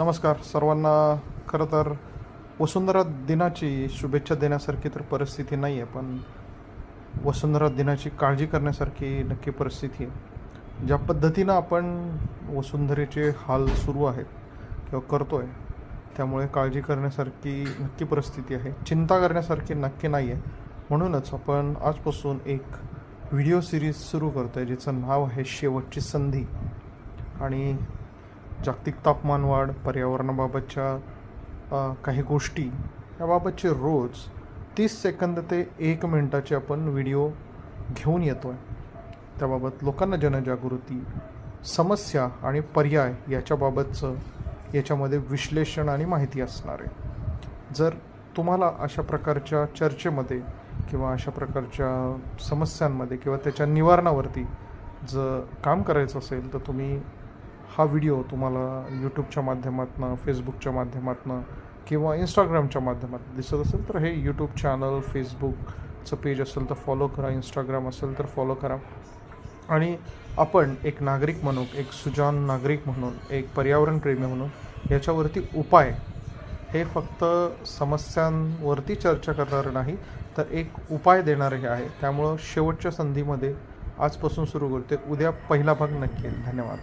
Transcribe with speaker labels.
Speaker 1: नमस्कार सर्वांना. खरं तर वसुंधरा दिनाची शुभेच्छा देण्यासारखी तर परिस्थिती नाही आहे पण वसुंधरा दिनाची काळजी करण्यासारखी नक्की परिस्थिती आहे. ज्या पद्धतीनं आपण वसुंधरेचे हाल सुरू आहेत किंवा करतो आहे त्यामुळे काळजी करण्यासारखी नक्की परिस्थिती आहे. चिंता करण्यासारखी नक्की नाही आहे म्हणूनच आपण आजपासून एक व्हिडिओ सिरीज सुरू करतो आहे जिचं नाव आहे शेवटची संधी. आणि जागतिक तापमानवाढ पर्यावरणाबाबतच्या काही गोष्टी याबाबतचे रोज तीस सेकंद ते एक मिनटाचे आपण व्हिडिओ घेऊन येतो आहे त्याबाबत लोकांना जनजागृती समस्या आणि पर्याय याच्याबाबतचं याच्यामध्ये विश्लेषण आणि माहिती असणार आहे. जर तुम्हाला अशा प्रकारच्या चर्चेमध्ये किंवा अशा प्रकारच्या समस्यांमध्ये किंवा त्याच्या निवारणावरती जर काम करायचं असेल तर तुम्ही हा व्हिडिओ तुम्हाला यूट्यूबच्या माध्यमातून फेसबुकच्या माध्यमातून किंवा इंस्टाग्रामच्या माध्यमातून दिसत असेल तर हे यूट्यूब चॅनल फेसबुकचं पेज असेल तर फॉलो करा इंस्टाग्राम असेल तर फॉलो करा. आणि आपण एक नागरिक म्हणून एक सुजान नागरिक म्हणून एक पर्यावरणप्रेमी म्हणून याच्यावरती उपाय हे फक्त समस्यांवरती चर्चा करणारं नाही तर एक उपाय देणारे हे आहे. त्यामुळं शेवटच्या संधीमध्ये आजपासून सुरू करते. उद्या पहिला भाग नक्की धन्यवाद.